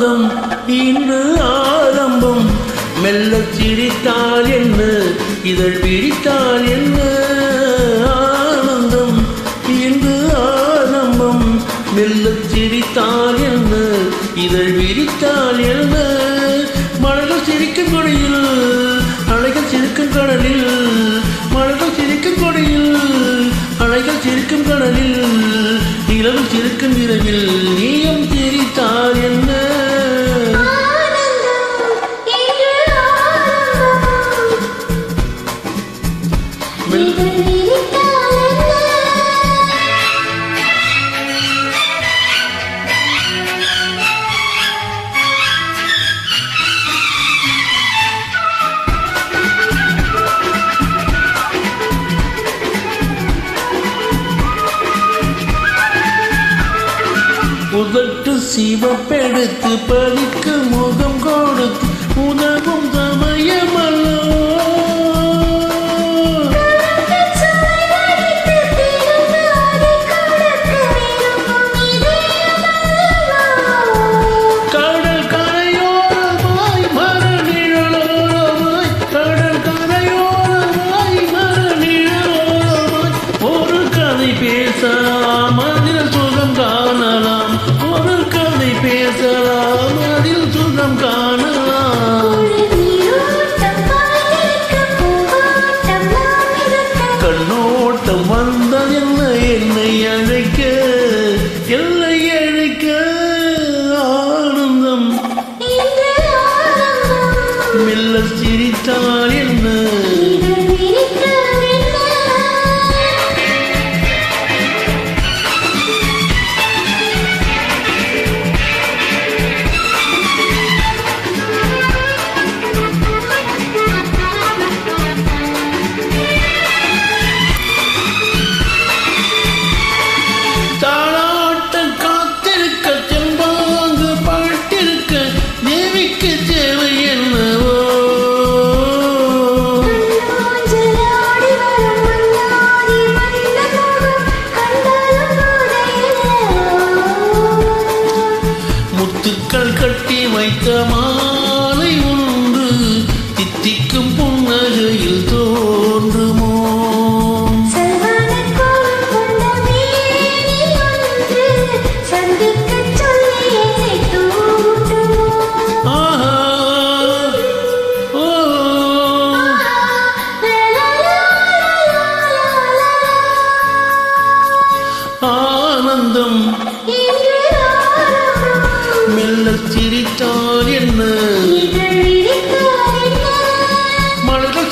சொந்தம் இன்று ஆரம்பம். மெல்ல சிரித்தால் என்ன? இதழ் பிடித்தால் என்ன? ஆனந்தம் இன்று ஆரம்பம். மெல்ல சிரித்தால் என்ன? இதழ் விரித்தால் என்ன? மலர்கள் சிரிக்கும் கொடியில் அலைகள் சிரிக்கும் கடலில் மலர்கள் சிரிக்கும் கொடியில் அலைகள் சிரிக்கும் கடலில் நிலவு சிரிக்கும் இரவில் நீயம் சிரித்தால் உதட்டு சிவப்பெடுத்து பலிக்கு முகம் கொடுத்து உதவும் சமயமல்லோ கதை பேசலாம் அதில் சுகம் காணலாம். ஒரு கதை பேசலாம் அதில் சுகம் காணலாம். கண்ணோட்டம் ஆனந்தம் இன்று ஆரம்பம். மெல்ல சிரித்தால் என்ன இதழ் விரித்தால் என்ன? மலர்கள்